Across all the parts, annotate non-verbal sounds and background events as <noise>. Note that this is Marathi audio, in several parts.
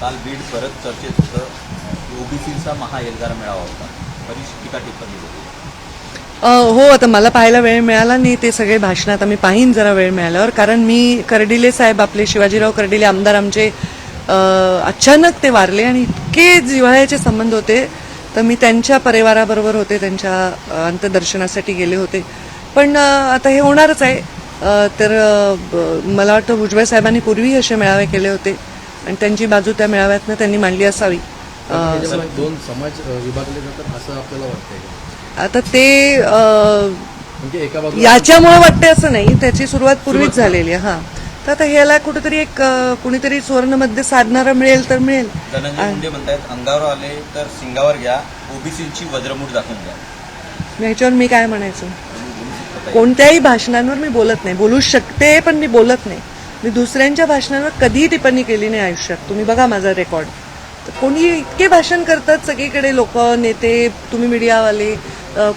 काल बीड परत चर्चेत होतं ओबीसीचा महाएल्गार मेळावा होता. बरीच टीका टिप्पणी होती. हो आता मला पाहायला वेळ मिळाला नाही ते सगळे भाषण आता मी पाहीन जरा वेळ मिळाल्यावर. कारण मी कर्डिले साहेब आपले शिवाजीराव कर्डिले आमदार आमचे अचानक ते वारले आणि इतके जिव्हाळ्याचे संबंध होते. तर मी त्यांच्या परिवाराबरोबर होते त्यांच्या अंत्यदर्शनासाठी गेले होते. पण आता हे होणारच आहे. तर ब- मला वाटतं भुजबळ साहेबांनी पूर्वी असे मेळावे केले होते. आणि त्यांची बाजू त्या मेळाव्यातनं त्यांनी मांडली असावी. दोन समाज विभागले जातात असं आपल्याला वाटतंय? आता ते म्हणजे याच्यामुळे वाटते असं नाही त्याची सुरुवात पूर्वीच झालेली आहे हा. तर आता ह्याला कुठेतरी एक कुणीतरी सुवर्णमध्ये साधणारा मिळेल तर मिळेल. धनंजय मुंडे म्हणतायत अंगावर आले तर सिंगावर घ्या ओबीसीची वज्रमूठ दाखवून द्या. ह्याच्यावर मी काय म्हणायचं? कोणत्याही भाषणांवर मी बोलत नाही. बोलू शकते पण मी बोलत नाही. मी दुसऱ्यांच्या भाषणांवर कधीही टिप्पणी केली नाही आयुष्यात. तुम्ही बघा माझा रेकॉर्ड तर कोणी इतके भाषण करतात सगळीकडे लोक नेते तुम्ही मीडियावाले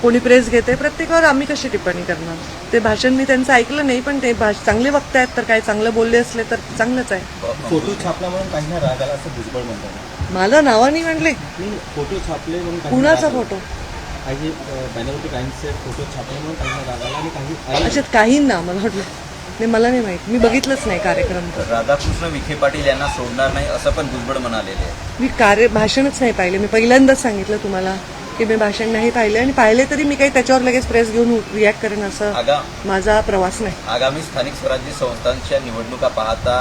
कोणी प्रेस घेते प्रत्येकावर आम्ही कशी टिप्पणी करणार? ते भाषण मी त्यांचं ऐकलं नाही पण ते भाष चांगले वक्ते आहेत तर काय चांगलं बोलले असले तर चांगलंच आहे. फोटो छापला म्हणून राग आला असं भुजबळ म्हणतात. मला नावाने म्हणले. फोटो छापले म्हणून कुणाचा. फोटो? काही बॅनरवरती काहींचे फोटो छापले म्हणून राग आला आणि काही अशात काहींना मला वाटलं. नाही मला नाही माहीत. मी बघितलंच नाही कार्यक्रम तर राधाकृष्ण विखे पाटील यांना सोडणार नाही असं पण भुजबळ म्हणालेले आहे. मी कार्य भाषणच नाही पाहिले. मी पहिल्यांदाच सांगितलं तुम्हाला. की मी भाषण नाही पाहिले आणि पाहिले तरी मी काही त्याच्यावर लगेच प्रेस घेऊन रिॲक्ट करेन असं आगा माझा प्रवास नाही. आगामी स्थानिक स्वराज्य संस्थांच्या निवडणुका पाहता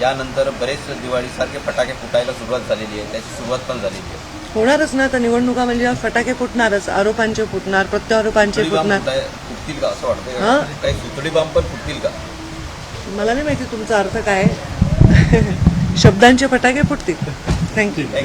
यानंतर बरेच दिवाळीसारखे फटाके फुटायला सुरुवात झालेली आहे. त्याची सुरुवात पण झालेली आहे. होणारच ना तर निवडणुका म्हणजे फटाके फुटणारच आरोपांचे फुटणार प्रत्यारोपांचे फुटणार. फुटतील का असं वाटतं हा? काही सुतळी बांब पण फुटतील का? मला नाही माहिती तुमचा अर्थ काय. <laughs> शब्दांचे फटाके फुटतील. थँक्यू